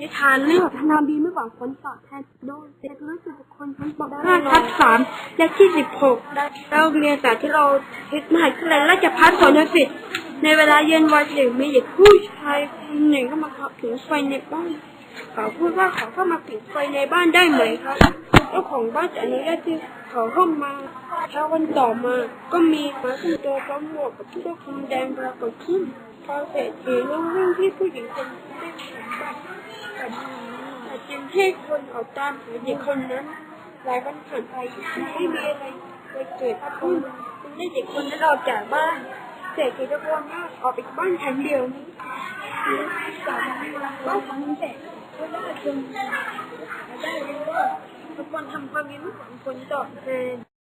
นิทานเรื่องทำดีไม่หวังผลตอบแทนโดยเด็กรู้สึกบุคคลชั้นป .5 ทับสามและที่สิบหกเราเรียนจากที่เราพิมหาวิทยาลัยราชภัฏสวนสิทธิ์ในเวลาเย็นวันหนึ่งมีเด็กผู้ชายคนหนึ่งก็มาขับถึงไฟในบ้านเขาพูดว่าเขาเข้ามาผิดไฟในบ้านได้ไหมครับเจ้าของบ้านจะอนุญาตที่เขาเข้ามาเช้าวันต่อมา ก็มีหมาขึ้นตัวพร้อมหมวกกับเสื้อคลุมแดงปรากฏขึ้นพอเสร็จทีเรื่องเรื่องที่ผู้หญิงคนนี้ได้ทำบ้าน แต่จึงให้คนออกตามหาเด็กคนนั้น หลายวันผ่านไปไม่มีอะไรเลยเกิดขึ้นจึงได้เด็กคนนั้นออกจากบ้านเสกตะโกนว่าออกไปบ้านฉันเดียวนี้จากบ้านของเสกก็ได้จนได้รู้ว่าทุกคนทำความดีไม่หวังผลตอบแทน